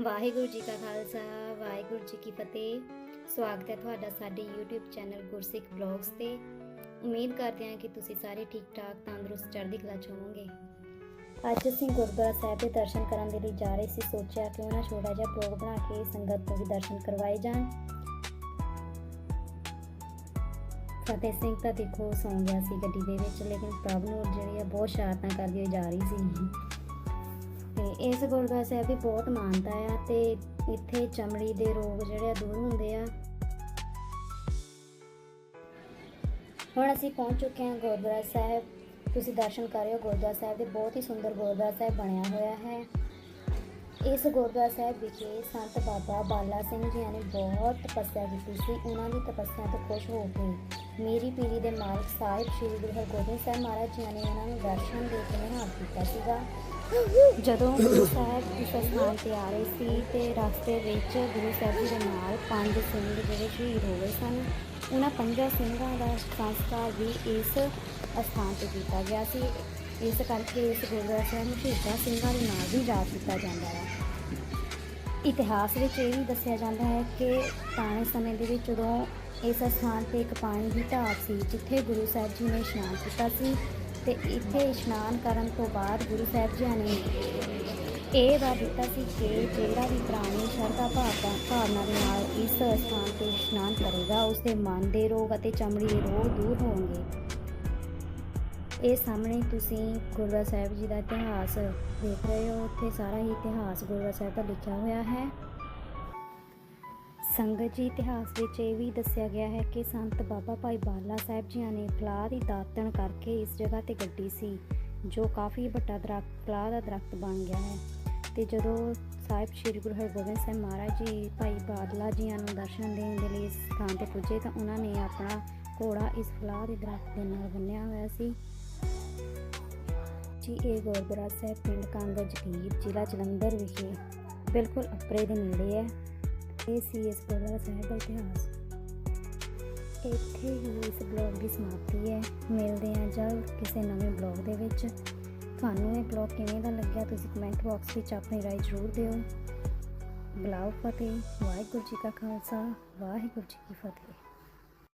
ਵਾਹਿਗੁਰੂ ਜੀ ਕਾ ਖਾਲਸਾ, ਵਾਹਿਗੁਰੂ ਜੀ ਕੀ ਫਤਿਹ। ਸਵਾਗਤ ਹੈ ਤੁਹਾਡਾ ਸਾਡੇ YouTube ਚੈਨਲ ਗੁਰਸਿੱਖ ਬਲੌਗਸ ਤੇ। ਉਮੀਦ ਕਰਦੇ ਹਾਂ ਕਿ ਤੁਸੀਂ ਸਾਰੇ ਠੀਕ ਠਾਕ ਤੰਦਰੁਸਤ, ਚੜ੍ਹਦੀ ਕਲਾ ਚ ਹੋਵੋਗੇ। ਅੱਜ ਅਸੀਂ ਗੁਰਦੁਆਰਾ ਸਾਹਿਬ ਦੇ ਦਰਸ਼ਨ ਕਰਨ ਦੇ ਲਈ ਜਾ ਰਹੇ ਸੀ। ਸੋਚਿਆ ਕਿ ਉਹਨਾਂ ਛੋਟਾ ਜਿਹਾ ਬਲੌਗ ਬਣਾ ਕੇ ਸੰਗਤ ਨੂੰ ਵੀ ਦਰਸ਼ਨ ਕਰਵਾਏ ਜਾਣ। ਫਤਿਹ ਸਿੰਘ ਤਾਂ ਦੇਖੋ ਸੌਂ ਗਿਆ ਸੀ ਗੱਡੀ ਦੇ ਵਿੱਚ, ਲੇਕਿਨ ਪ੍ਰਭ ਨੂੰ ਜਿਹੜੀ ਆ ਬਹੁਤ ਸ਼ਰਾਰਤਾਂ ਕਰਦੀ ਹੋਈ ਜਾ ਰਹੀ ਸੀ। ਤੇ ਇਸ ਗੁਰਦੁਆਰਾ ਸਾਹਿਬ ਦੀ ਬਹੁਤ ਮਾਨਤਾ ਆ ਤੇ ਇੱਥੇ ਚਮੜੀ ਦੇ ਰੋਗ ਜਿਹੜੇ ਆ ਦੂਰ ਹੁੰਦੇ ਆ। ਹੁਣ ਅਸੀਂ ਪਹੁੰਚ ਚੁੱਕੇ ਹਾਂ ਗੁਰਦੁਆਰਾ ਸਾਹਿਬ। ਤੁਸੀਂ ਦਰਸ਼ਨ ਕਰ ਰਹੇ ਹੋ, ਗੁਰਦੁਆਰਾ ਸਾਹਿਬ ਦੇ ਬਹੁਤ ਹੀ ਸੁੰਦਰ ਗੁਰਦੁਆਰਾ ਸਾਹਿਬ ਬਣਿਆ ਹੋਇਆ ਹੈ। ਇਸ ਗੁਰਦੁਆਰਾ ਸਾਹਿਬ ਵਿਖੇ ਸੰਤ ਬਾਬਾ ਬਾਲਾ ਸਿੰਘ ਜੀ ਨੇ ਬਹੁਤ ਤਪੱਸਿਆ ਕੀਤੀ ਸੀ। ਉਹਨਾਂ ਦੀ ਤਪੱਸਿਆ ਤੋਂ ਖੁਸ਼ ਹੋ ਕੇ ਮੇਰੀ ਪੀਰੀ ਦੇ ਮਾਲਕ ਸਾਹਿਬ ਸ੍ਰੀ ਗੁਰੂ ਹਰਗੋਬਿੰਦ ਸਾਹਿਬ ਮਹਾਰਾਜ ਜੀ ਨੇ ਉਹਨਾਂ ਨੂੰ ਦਰਸ਼ਨ ਦੇ ਕੇ ਨਿਹਾਲ ਕੀਤਾ ਸੀਗਾ। ਜਦੋਂ ਗੁਰੂ ਸਾਹਿਬ ਇਸ ਸਥਾਨ ਤੇ ਆ ਰਹੇ ਸੀ ਤੇ ਰਸਤੇ ਵਿੱਚ ਗੁਰੂ ਸਾਹਿਬ ਜੀ ਦੇ ਨਾਲ ਪੰਜ ਸਿੰਘ ਜਿਹੜੇ ਸ਼ਹੀਦ ਹੋ ਗਏ ਸਨ, ਉਹਨਾਂ ਪੰਜਾਂ ਸਿੰਘਾਂ ਦਾ ਸੰਸਕਾਰ ਵੀ ਇਸ ਸਥਾਨ ਤੇ ਕੀਤਾ ਗਿਆ ਸੀ। ਇਸ ਕਰਕੇ ਇਸ ਗੁਰਦੁਆਰਾ ਸਾਹਿਬ ਨੂੰ ਸ਼ਹੀਦਾਂ ਸਿੰਘਾਂ ਦੇ ਨਾਲ ਵੀ ਯਾਦ ਕੀਤਾ ਜਾਂਦਾ ਹੈ। ਇਤਿਹਾਸ ਵਿੱਚ ਇਹ ਵੀ ਦੱਸਿਆ ਜਾਂਦਾ ਹੈ ਕਿ ਪੁਰਾਣੇ ਸਮੇਂ ਦੇ ਵਿੱਚ ਜਦੋਂ ਇਸ ਸਥਾਨ ਤੇ ਇੱਕ ਪਾਣੀ ਦੀ ਢਾਬ ਸੀ, ਜਿੱਥੇ ਗੁਰੂ ਸਾਹਿਬ ਜੀ ਨੇ ਇਸ਼ਨਾਨ ਕੀਤਾ ਸੀ ਤੇ ਇੱਥੇ ਇਸ਼ਨਾਨ ਕਰਨ ਤੋਂ ਬਾਅਦ ਗੁਰੂ ਸਾਹਿਬ ਜੀ ਨੇ ਇਹ ਦਾ ਦਿੱਤਾ ਸੀ ਕਿ ਜਿਹੜਾ ਵੀ ਪ੍ਰਾਣੀ ਸ਼ਰਧਾ ਭਾਵਨਾ ਭਾਵਨਾ ਦੇ ਨਾਲ ਇਸ ਸਥਾਨ ਤੇ ਇਸ਼ਨਾਨ ਕਰੇਗਾ ਉਸ ਦੇ ਮਨ ਦੇ ਰੋਗ ਅਤੇ ਚਮੜੀ ਦੇ ਰੋਗ ਦੂਰ ਹੋਣਗੇ। ਇਹ ਸਾਹਮਣੇ ਤੁਸੀਂ ਗੁਰਦੁਆਰਾ ਸਾਹਿਬ ਜੀ ਦਾ ਇਤਿਹਾਸ ਦੇਖ ਰਹੇ ਹੋ। ਉੱਥੇ ਸਾਰਾ ਹੀ ਇਤਿਹਾਸ ਗੁਰਦੁਆਰਾ ਸਾਹਿਬ ਦਾ ਲਿਖਿਆ ਹੋਇਆ ਹੈ। ਸੰਗਤ ਜੀ, ਇਤਿਹਾਸ ਵਿੱਚ ਇਹ ਵੀ ਦੱਸਿਆ ਗਿਆ ਹੈ ਕਿ ਸੰਤ ਬਾਬਾ ਭਾਈ ਬਾਲਾ ਸਾਹਿਬ ਜੀਆਂ ਨੇ ਫਲਾਹ ਦੀ ਦਾਤਣ ਕਰਕੇ ਇਸ ਜਗ੍ਹਾ ਤੇ ਗੱਡੀ ਸੀ, ਜੋ ਕਾਫੀ ਵੱਡਾ ਦਰਖਤ, ਫਲਾਹ ਦਾ ਦਰਖਤ ਬਣ ਗਿਆ ਹੈ। ਤੇ ਜਦੋਂ ਸਾਹਿਬ ਸ੍ਰੀ ਗੁਰੂ ਹਰਗੋਬਿੰਦ ਸਾਹਿਬ ਮਹਾਰਾਜ ਜੀ ਭਾਈ ਬਾਦਲਾ ਜੀਆਂ ਨੂੰ ਦਰਸ਼ਨ ਦੇਣ ਦੇ ਲਈ ਇਸ ਥਾਂ ਤੇ ਪੁੱਜੇ, ਤਾਂ ਉਹਨਾਂ ਨੇ ਆਪਣਾ ਘੋੜਾ ਇਸ ਫਲਾਹ ਦੇ ਦਰਖਤ ਦੇ ਨਾਲ ਬੰਨਿਆ ਹੋਇਆ ਸੀ। ਜੀ, ਇਹ ਗੁਰਦੁਆਰਾ ਸਾਹਿਬ ਪਿੰਡ ਕਾਂਗਾ ਜਗੀਰ ਜ਼ਿਲ੍ਹਾ ਜਲੰਧਰ ਵਿਖੇ ਬਿਲਕੁਲ ਅਪਰੇ ਦੇ ਨੇੜੇ ਹੈ। ਇਹ ਸੀ ਇਸ ਗੁਰਦੁਆਰਾ ਸਾਹਿਬ ਦਾ ਇਤਿਹਾਸ। ਇੱਥੇ ਹੀ ਇਸ ਬਲੌਗ ਦੀ ਸਮਾਪਤੀ ਹੈ। ਮਿਲਦੇ ਹਾਂ ਜਲਦ ਕਿਸੇ ਨਵੇਂ ਬਲੌਗ ਦੇ ਵਿੱਚ। ਤੁਹਾਨੂੰ ਇਹ ਬਲੌਗ ਕਿਵੇਂ ਦਾ ਲੱਗਿਆ ਤੁਸੀਂ ਕਮੈਂਟ ਬਾਕਸ ਵਿੱਚ ਆਪਣੀ ਰਾਏ ਜ਼ਰੂਰ ਦਿਓ। ਬਲਾਉ ਫਤਿਹ, ਵਾਹਿਗੁਰੂ ਜੀ ਕਾ ਖਾਲਸਾ, ਵਾਹਿਗੁਰੂ ਜੀ ਕੀ ਫਤਿਹ।